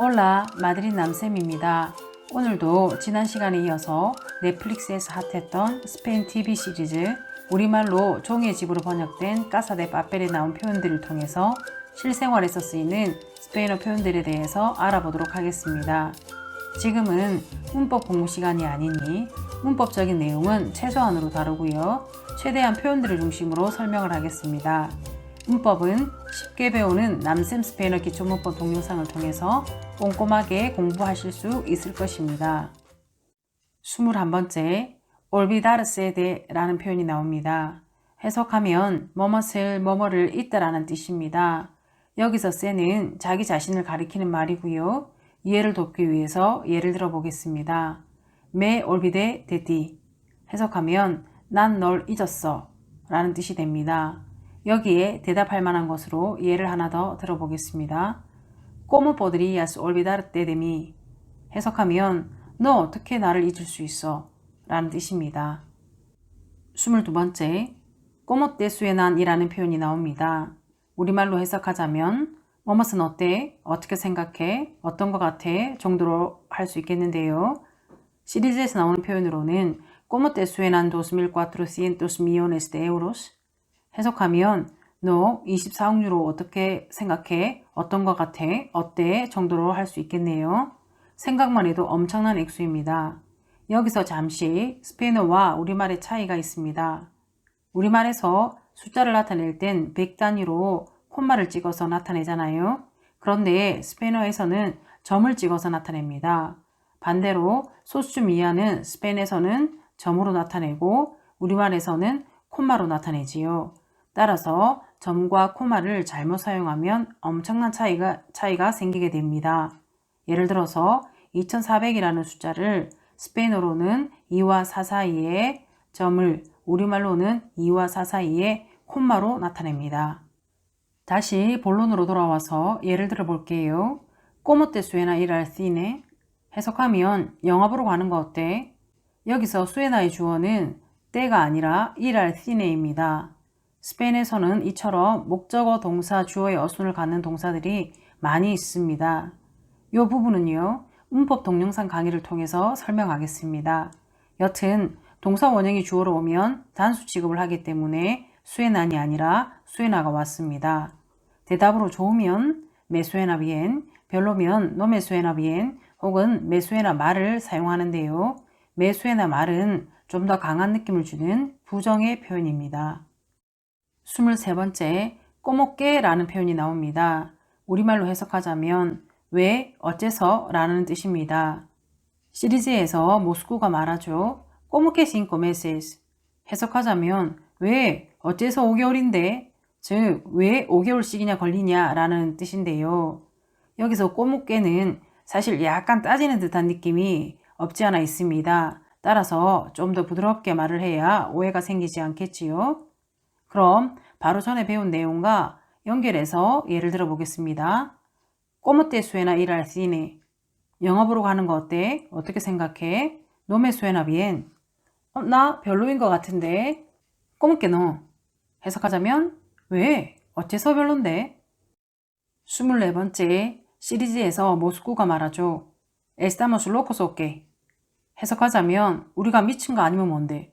올라 마드린 남쌤입니다. 오늘도 지난 시간에 이어서 넷플릭스에서 핫했던 스페인 TV 시리즈 우리말로 종이의 집으로 번역된 까사데 빠펠에 나온 표현들을 통해서 실생활에서 쓰이는 스페인어 표현들에 대해서 알아보도록 하겠습니다. 지금은 문법 공부 시간이 아니니 문법적인 내용은 최소한으로 다루고요. 최대한 표현들을 중심으로 설명을 하겠습니다. 문법은 쉽게 배우는 남쌤 스페인어 기초문법 동영상을 통해서 꼼꼼하게 공부하실 수 있을 것입니다. 21번째, 올비다르세 데라는 표현이 나옵니다. 해석하면 뭐뭇을 뭐뭐를 잊다라는 뜻입니다. 여기서 세는 자기 자신을 가리키는 말이고요. 이해를 돕기 위해서 예를 들어 보겠습니다. 메 올비데 데디 해석하면 난 널 잊었어 라는 뜻이 됩니다. 여기에 대답할 만한 것으로 예를 하나 더 들어보겠습니다. ¿Cómo podrías olvidarte de mí? 해석하면 너 어떻게 나를 잊을 수 있어? 라는 뜻입니다. 22번째, ¿Cómo te suenan? 이라는 표현이 나옵니다. 우리말로 해석하자면 뭐뭇은 어때? 어떻게 생각해? 어떤 것 같아? 정도로 할 수 있겠는데요. 시리즈에서 나오는 표현으로는 ¿Cómo te suenan 2.400 millones de euros? 해석하면 너 24억 유로 어떻게 생각해? 어떤 것 같아? 어때? 정도로 할 수 있겠네요. 생각만 해도 엄청난 액수입니다. 여기서 잠시 스페인어와 우리말의 차이가 있습니다. 우리말에서 숫자를 나타낼 땐 100단위로 콤마를 찍어서 나타내잖아요. 그런데 스페인어에서는 점을 찍어서 나타냅니다. 반대로 소수 미아는 스페인에서는 점으로 나타내고 우리말에서는 콤마로 나타내지요. 따라서 점과 코마를 잘못 사용하면 엄청난 차이가, 차이가 생기게 됩니다. 예를 들어서 2400이라는 숫자를 스페인어로는 2와 4 사이에 점을 우리말로는 2와 4 사이에 콤마로 나타냅니다. 다시 본론으로 돌아와서 예를 들어 볼게요. 꼬모떼 수에나 일할 시네 해석하면 영화 보러 가는 거 어때? 여기서 수에나의 주어는 때가 아니라 일할 시네입니다. 스페인에서는 이처럼 목적어 동사 주어의 어순을 갖는 동사들이 많이 있습니다. 이 부분은요. 문법 동영상 강의를 통해서 설명하겠습니다. 여튼 동사 원형이 주어로 오면 단수 취급을 하기 때문에 수에난이 아니라 수에나가 왔습니다. 대답으로 좋으면 메수에나 비엔, 별로면 노메수에나 비엔 혹은 메수에나 말을 사용하는데요. 메수에나 말은 좀 더 강한 느낌을 주는 부정의 표현입니다. 23번째, 꼬먹게라는 표현이 나옵니다. 우리말로 해석하자면 왜, 어째서 라는 뜻입니다. 시리즈에서 모스쿠가 말하죠. 꼬먹게 신 꼬메세스. 해석하자면 왜, 어째서 5개월인데? 즉, 왜 5개월씩이나 걸리냐 라는 뜻인데요. 여기서 꼬먹게는 사실 약간 따지는 듯한 느낌이 없지 않아 있습니다. 따라서 좀 더 부드럽게 말을 해야 오해가 생기지 않겠지요. 그럼 바로 전에 배운 내용과 연결해서 예를 들어 보겠습니다. 꼬무떼 수에나 일할 시네. 보러 가는 거 어때? 어떻게 생각해? 노메 수에나 비엔. 어, 나 별로인 것 같은데. 꼬무게 너. 해석하자면 왜? 어째서 별론데? 24번째 시리즈에서 모스쿠가 말하죠. 에스타모스 로코소게. 해석하자면 우리가 미친 거 아니면 뭔데?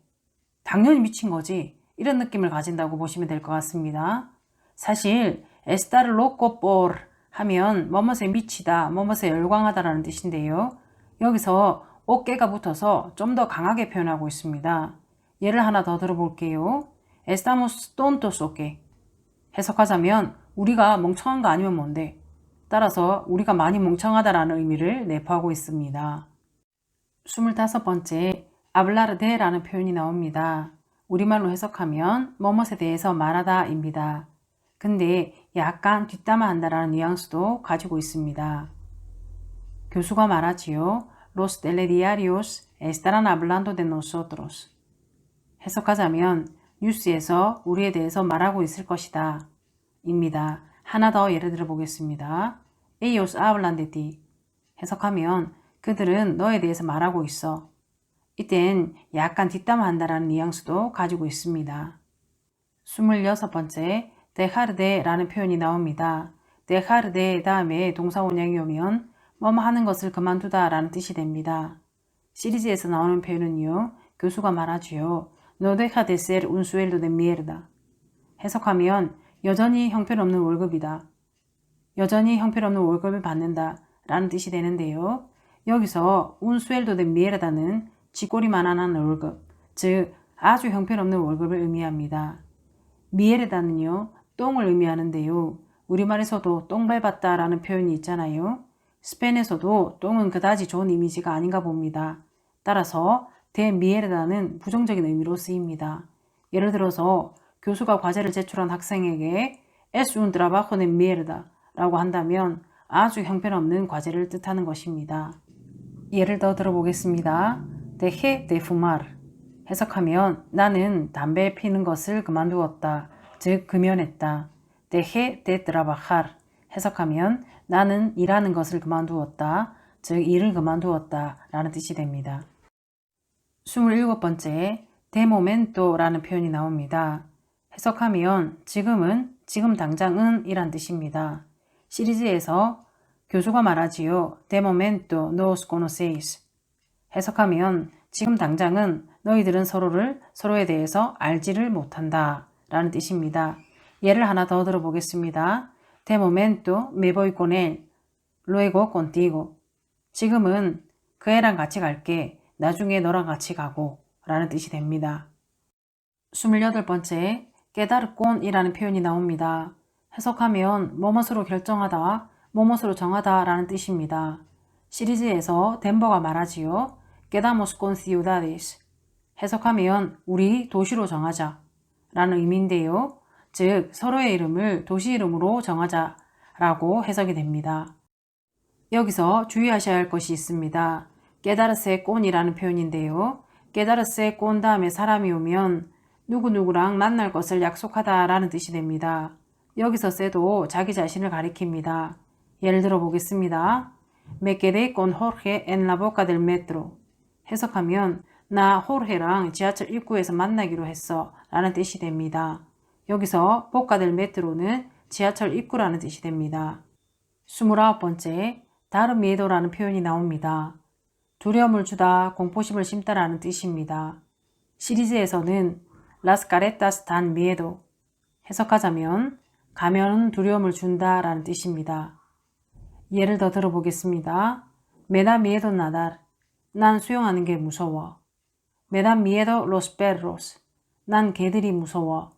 당연히 미친 거지. 이런 느낌을 가진다고 보시면 될 것 같습니다. 사실 에스타를 로코 뽀르 하면 뭐뭇에 미치다, 뭐뭇에 열광하다라는 뜻인데요. 여기서 어깨가 붙어서 좀 더 강하게 표현하고 있습니다. 예를 하나 더 들어볼게요. 에스타모스 톤토스 오케. 해석하자면 우리가 멍청한 거 아니면 뭔데? 따라서 우리가 많이 멍청하다라는 의미를 내포하고 있습니다. 25번째, 아블라르데라는 표현이 나옵니다. 우리말로 해석하면 뭐뭇에 대해서 말하다입니다. 근데 약간 뒷담화 한다라는 뉘앙스도 가지고 있습니다. 교수가 말하지요. Los telediarios estarán hablando de nosotros. 해석하자면 뉴스에서 우리에 대해서 말하고 있을 것이다. 입니다. 하나 더 예를 들어 보겠습니다. Ellos hablan de ti. 해석하면 그들은 너에 대해서 말하고 있어. 이땐 약간 뒷담화한다라는 뉘앙스도 가지고 있습니다. 26번째, dejar de라는 표현이 나옵니다. de 다음에 동사 원형이 오면 뭐뭐 하는 것을 그만두다 라는 뜻이 됩니다. 시리즈에서 나오는 표현은요. 교수가 말하지요. No deja de ser un sueldo de mierda. 해석하면 여전히 형편없는 월급이다. 여전히 형편없는 월급을 받는다 라는 뜻이 되는데요. 여기서 un sueldo de mierda는 쥐꼬리만한 월급, 즉 아주 형편없는 월급을 의미합니다. 미에르다는요, 똥을 의미하는데요. 우리말에서도 똥 밟았다 라는 표현이 있잖아요. 스페인에서도 똥은 그다지 좋은 이미지가 아닌가 봅니다. 따라서 대미에르다는 부정적인 의미로 쓰입니다. 예를 들어서 교수가 과제를 제출한 학생에게 es un trabajo de mierda 라고 한다면 아주 형편없는 과제를 뜻하는 것입니다. 예를 더 들어보겠습니다. Dejé de fumar. 해석하면 나는 담배 피는 것을 그만두었다. 즉 금연했다. Dejé de trabajar. 해석하면 나는 일하는 것을 그만두었다. 즉 일을 그만두었다. 라는 뜻이 됩니다. 27번째 de momento라는 표현이 나옵니다. 해석하면 지금은 지금 당장은 이란 뜻입니다. 시리즈에서 교수가 말하지요. De momento nos conocéis. 해석하면 지금 당장은 너희들은 서로를 서로에 대해서 알지를 못한다 라는 뜻입니다. 예를 하나 더 들어보겠습니다. De momento me voy con él. Luego contigo. 지금은 그 애랑 같이 갈게. 나중에 너랑 같이 가고 라는 뜻이 됩니다. 28번째 깨달곤이라는 표현이 나옵니다. 해석하면 뭐뭇으로 결정하다, 뭐뭇으로 정하다 라는 뜻입니다. 시리즈에서 덴버가 말하지요. Quedamos ciudades. 해석하면 우리 도시로 정하자 라는 의미인데요. 즉 서로의 이름을 도시 이름으로 정하자 라고 해석이 됩니다. 여기서 주의하셔야 할 것이 있습니다. 깨다르세 꼰이라는 표현인데요. 깨다르세 꼰 다음에 사람이 오면 누구누구랑 만날 것을 약속하다 라는 뜻이 됩니다. 여기서 쎄도 자기 자신을 가리킵니다. 예를 들어 보겠습니다. Me quedé con Jorge en la boca del metro. 해석하면 나 호르헤랑 지하철 입구에서 만나기로 했어 라는 뜻이 됩니다. 여기서 보카델 메트로는 지하철 입구라는 뜻이 됩니다. 29번째 다른 미에도라는 표현이 나옵니다. 두려움을 주다, 공포심을 심다라는 뜻입니다. 시리즈에서는 caretas dan miedo 해석하자면 가면은 두려움을 준다 라는 뜻입니다. 예를 더 들어보겠습니다. Da miedo nadar. 난 수영하는 게 무서워. Me dan miedo los perros. 난 개들이 무서워.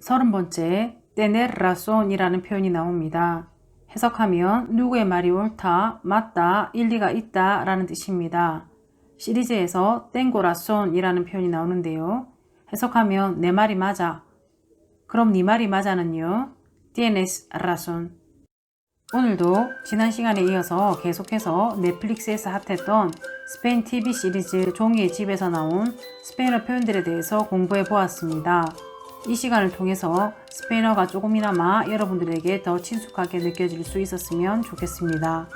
서른 번째, tener razon이라는 표현이 나옵니다. 해석하면 누구의 말이 옳다, 맞다, 일리가 있다 라는 뜻입니다. 시리즈에서 tengo razon이라는 표현이 나오는데요. 해석하면 내 말이 맞아. 그럼 네 말이 맞아는요. tienes razón. 오늘도 지난 시간에 이어서 계속해서 넷플릭스에서 핫했던 스페인 TV 시리즈 종이의 집에서 나온 스페인어 표현들에 대해서 공부해 보았습니다. 이 시간을 통해서 스페인어가 조금이나마 여러분들에게 더 친숙하게 느껴질 수 있었으면 좋겠습니다.